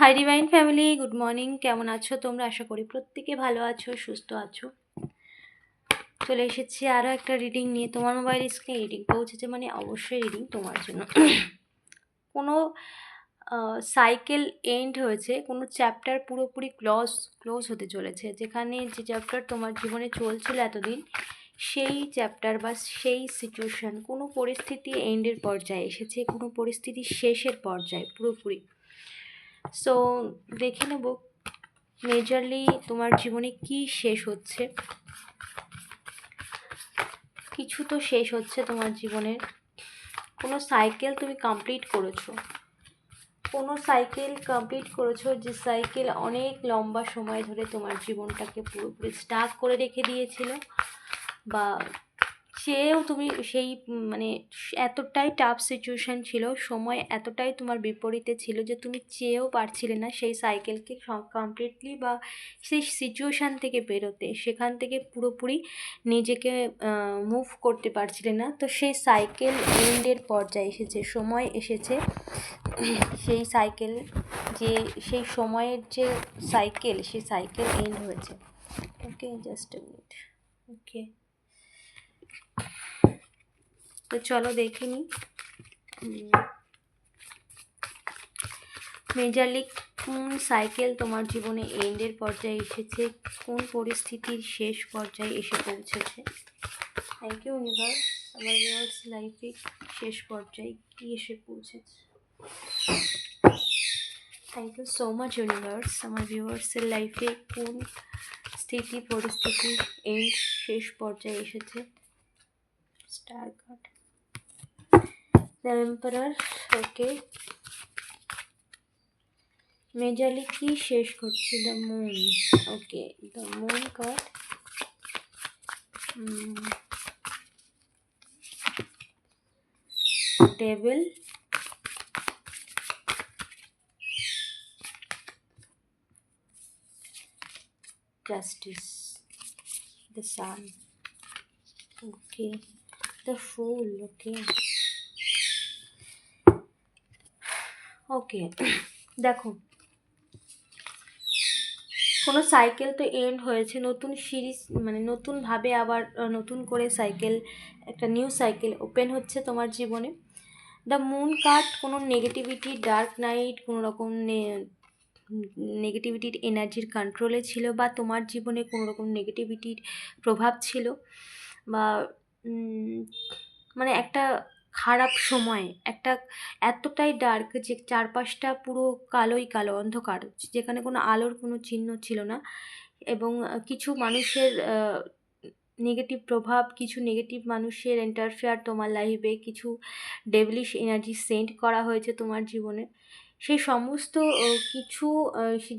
Hi divine family good morning কেমন আছো তোমরা? আশা করি প্রত্যেকে ভালো আছো, সুস্থ আছো। চলে এসেছি আরও একটা রিডিং নিয়ে। তোমার মোবাইল স্ক্রিনে রিডিং পৌঁছেছে মানে অবশ্যই রিডিং তোমার জন্য। কোনো সাইকেল এন্ড হয়েছে, কোনো চ্যাপ্টার পুরোপুরি ক্লোজ ক্লোজ হতে চলেছে। যেখানে যে চ্যাপ্টার তোমার জীবনে চলছিল এতদিন, সেই চ্যাপ্টার বা সেই সিচুয়েশান কোনো পরিস্থিতি এন্ডের পর্যায়ে এসেছে, কোনো পরিস্থিতি শেষের পর্যায়ে পুরোপুরি। সো দেখে নেব মেজারলি তোমার জীবনে কি শেষ হচ্ছে। কিছু তো শেষ হচ্ছে তোমার জীবনের কোনো সাইকেল তুমি কমপ্লিট করেছ। কোনো সাইকেল কমপ্লিট করেছ যে সাইকেল অনেক লম্বা সময় ধরে তোমার জীবনটাকে পুরোপুরি স্টাক করে রেখে দিয়েছিল বা চেয়েও তুমি সেই মানে এতটাই টাফ সিচুয়েশান ছিল, সময় এতটাই তোমার বিপরীতে ছিল যে তুমি চেয়েও পারছিলে না সেই সাইকেলকে কমপ্লিটলি বা সেই সিচুয়েশান থেকে বেরোতে। সেখান থেকে পুরোপুরি নিজেকে মুভ করতে পারছিলে না। তো সেই সাইকেল এন্ডের পর্যায়ে এসেছে, সময় এসেছে। সেই সাইকেল যে, সেই সময়ের যে সাইকেল সেই সাইকেল এন্ড হয়েছে। ওকে জাস্ট মিনিট ওকে তো চলো দেখে নিই মেজারলি কোন সাইকেল তোমার জীবনে এন্ডের পর্যায়ে এসেছে? কোন পরিস্থিতির শেষ পর্যায়ে এসে পৌঁছেছে? থ্যাংক ইউ ইউনিভার্স আমার ভিউয়ার্স লাইফে শেষ পর্যায়ে কী এসে পৌঁছেছে? Thank you so much universe আমার ভিউয়ার্সের লাইফে কোন স্থিতি, পরিস্থিতি এন্ড শেষ পর্যায়ে এসেছে? Star card the emperor okay মেজালি কি শেষ করছে the moon okay the moon card table justice, the sun, okay. The fool okay okay, দেখো। কোনো সাইকেল তো এন্ড হয়েছে। নতুন সিরিজ মানে নতুনভাবে আবার নতুন করে সাইকেল, একটা নিউ সাইকেল ওপেন হচ্ছে তোমার জীবনে। দ্য মুন কার্ড কোনো নেগেটিভিটি ডার্ক নাইট কোনো রকম নেগেটিভিটির এনার্জির কন্ট্রোলে ছিল বা তোমার জীবনে কোনো রকম নেগেটিভিটির প্রভাব ছিল বা মানে একটা খারাপ সময়, একটা এতটাই ডার্ক যে চারপাশটা পুরো কালোই কালো, অন্ধকার, যেখানে কোনো আলোর কোনো চিহ্ন ছিল না এবং কিছু মানুষের নেগেটিভ প্রভাব, কিছু নেগেটিভ মানুষের ইন্টারফেয়ার তোমার লাইফে কিছু ডেভলিশ এনার্জি সেন্ড করা হয়েছে তোমার জীবনে। সেই সমস্ত কিছু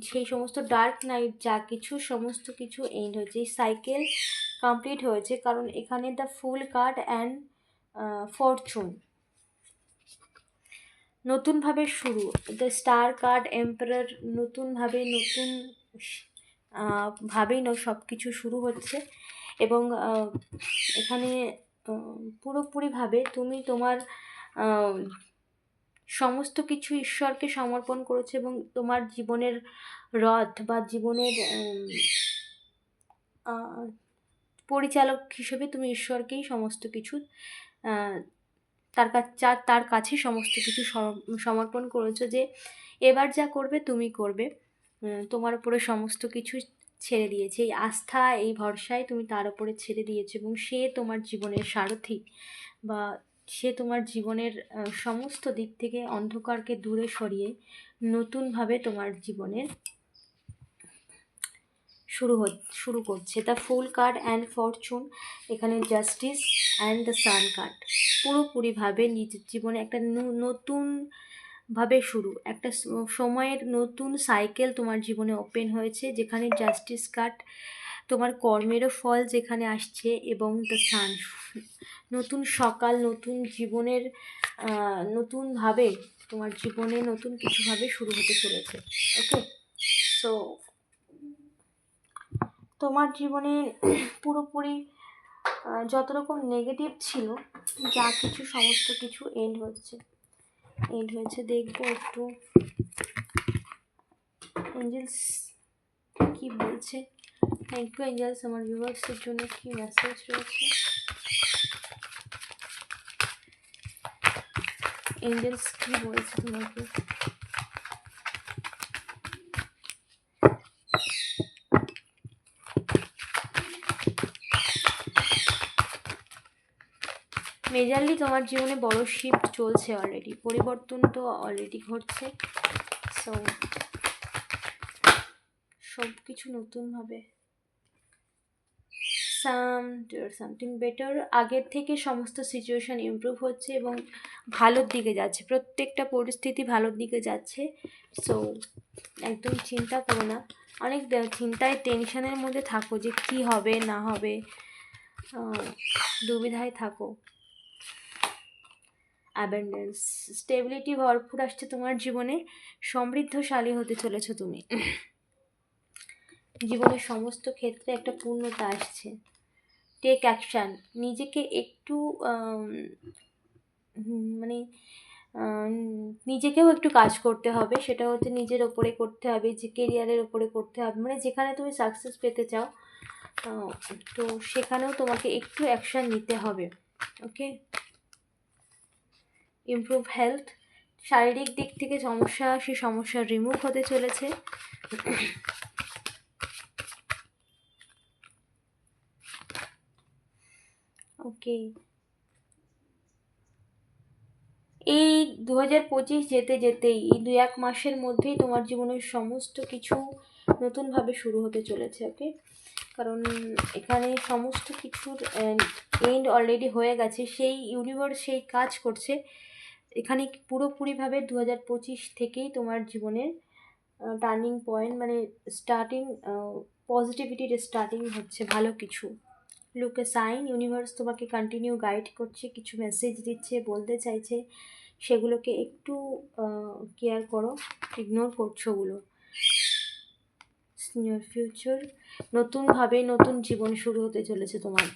সেই সমস্ত ডার্ক নাইট যা কিছু, সমস্ত কিছু এন্ড হয়েছে। এই সাইকেল কমপ্লিট হয়েছে, কারণ এখানে the fool card and fortune নতুনভাবে শুরু দ্য স্টার কার্ড এম্পারার নতুনভাবে নতুন ভাবেই সব কিছু শুরু হচ্ছে। এবং এখানে পুরোপুরিভাবে তুমি তোমার সমস্ত কিছু ঈশ্বরকে সমর্পণ করেছে এবং তোমার জীবনের রথ বা জীবনের পরিচালক হিসেবে তুমি ঈশ্বরকেই সমস্ত কিছু তার কাছে তার কাছে সমস্ত কিছু সমর্পণ করেছ যে এবার যা করবে তুমি করবে। তোমার উপরে সমস্ত কিছু ছেড়ে দিয়েছে। এই আস্থা, এই ভরসায় তুমি তার উপরে ছেড়ে দিয়েছ এবং সে তোমার জীবনের সারথি বা সে তোমার জীবনের সমস্ত দিক থেকে অন্ধকারকে দূরে সরিয়ে নতুনভাবে তোমার জীবনের শুরু হ শুরু করছে। The fool card and fortune এখানে justice and the sun card পুরোপুরিভাবে নিজের জীবনে একটা নতুনভাবে শুরু। একটা সময়ের নতুন সাইকেল তোমার জীবনে ওপেন হয়েছে, যেখানে জাস্টিস কার্ড তোমার কর্মেরও ফল যেখানে আসছে এবং দ্য সান নতুন সকাল, নতুন জীবনের নতুনভাবে তোমার জীবনে নতুন কিছুভাবে শুরু হতে চলেছে। ওকে সো তোমার জীবনে পুরোপুরি যত রকম নেগেটিভ ছিল, যা কিছু, সমস্ত কিছু এন্ড হচ্ছে। এন্ড হয়েছে, দেখব একটু। এঞ্জেলস কি বলছে? থ্যাংক ইউ এঞ্জেলস আমার ভিউয়ার্সের জন্য কি মেসেজ রয়েছে? এঞ্জেলস কি বলছে তোমাকে? মেজারলি তোমার জীবনে বড় শিফট চলছে অলরেডি পরিবর্তন তো অলরেডি ঘটছে সো সব কিছু নতুনভাবে সাম সামথিং বেটার আগের থেকে সমস্ত সিচুয়েশান ইমপ্রুভ হচ্ছে এবং ভালোর দিকে যাচ্ছে, প্রত্যেকটা পরিস্থিতি ভালোর দিকে যাচ্ছে সো একদম চিন্তা করো না। অনেক চিন্তায় টেনশনের মধ্যে থাকো যে কী হবে, না হবে দুবিধায় থাকো। অ্যাবেন্ডেন্স স্টেবিলিটি ভরপুর আসছে তোমার জীবনে, সমৃদ্ধশালী হতে চলেছো তুমি। জীবনের সমস্ত ক্ষেত্রে একটা পূর্ণতা আসছে। টেক অ্যাকশান নিজেকে একটু মানে নিজেকেও একটু কাজ করতে হবে, সেটা হচ্ছে নিজের ওপরে করতে হবে, যে কেরিয়ারের ওপরে করতে হবে মানে যেখানে তুমি সাকসেস পেতে চাও তো সেখানেও তোমাকে একটু অ্যাকশান নিতে হবে ওকে ইমপ্রুভ হেলথ শারীরিক দিক থেকে সমস্যা সেই সমস্যা রিমুভ হতে চলেছে। ওকে এই দু হাজার পঁচিশ যেতে যেতেই, এই দু এক মাসের মধ্যেই তোমার জীবনের সমস্ত কিছু নতুনভাবে শুরু হতে চলেছে ওকে কারণ এখানে সমস্ত কিছুর এন্ড অলরেডি হয়ে গেছে, সেই ইউনিভার্স সেই কাজ করছে। এখানে পুরোপুরিভাবে দু হাজার পঁচিশ থেকেই তোমার জীবনের টার্নিং পয়েন্ট মানে স্টার্টিং পজিটিভিটির স্টার্টিং হচ্ছে ভালো কিছু। লুকে সাইন ইউনিভার্স তোমাকে কন্টিনিউ গাইড করছে, কিছু মেসেজ দিচ্ছে, বলতে চাইছে, সেগুলোকে একটু কেয়ার করো ইগনোর করছ ওগুলো। নিয়ার ফিউচার নতুনভাবে নতুন জীবন শুরু হতে চলেছে তোমার।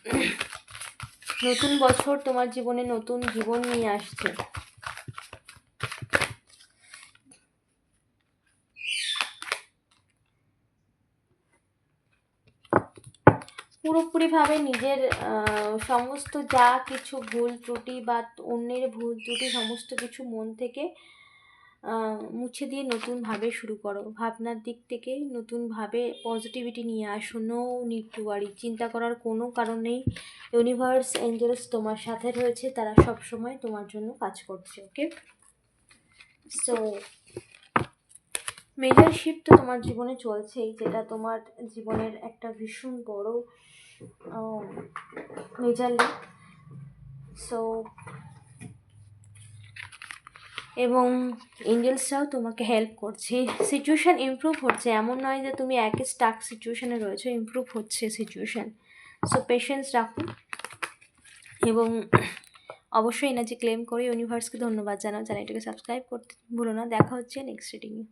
নতুন বছর তোমার জীবনে নতুন জীবন নিয়ে আসছে। পুরোপুরিভাবে নিজের সমস্ত যা কিছু ভুল ত্রুটি বা অন্যের ভুল ত্রুটি, সমস্ত কিছু মন থেকে মুছে দিয়ে নতুনভাবে শুরু করো। ভাবনার দিক থেকে নতুনভাবে পজিটিভিটি নিয়ে আসো। নো নিড টু ওয়ারি চিন্তা করার কোনো কারণ নেই। ইউনিভার্স এঞ্জেলস তোমার সাথে রয়েছে। তারা সব সময় তোমার জন্য কাজ করছে ওকে সো মেজর শিফট তো তোমার জীবনে চলছেই। যেটা তোমার জীবনের একটা ভীষণ বড় মেজারলি সো এবং এঞ্জেলসরাও তোমাকে হেল্প করছে। সিচুয়েশান ইমপ্রুভ হচ্ছে। এমন নয় যে তুমি একই স্টাক সিচুয়েশানে রয়েছো ইমপ্রুভ হচ্ছে সিচুয়েশান সো পেশেন্স রাখুন এবং অবশ্যই এনার্জি ক্লেম করে ইউনিভার্সকে ধন্যবাদ জানাও। চ্যানেলটাকে সাবস্ক্রাইব করতে ভুলো না। দেখা হচ্ছে নেক্সট রিডিংয়ে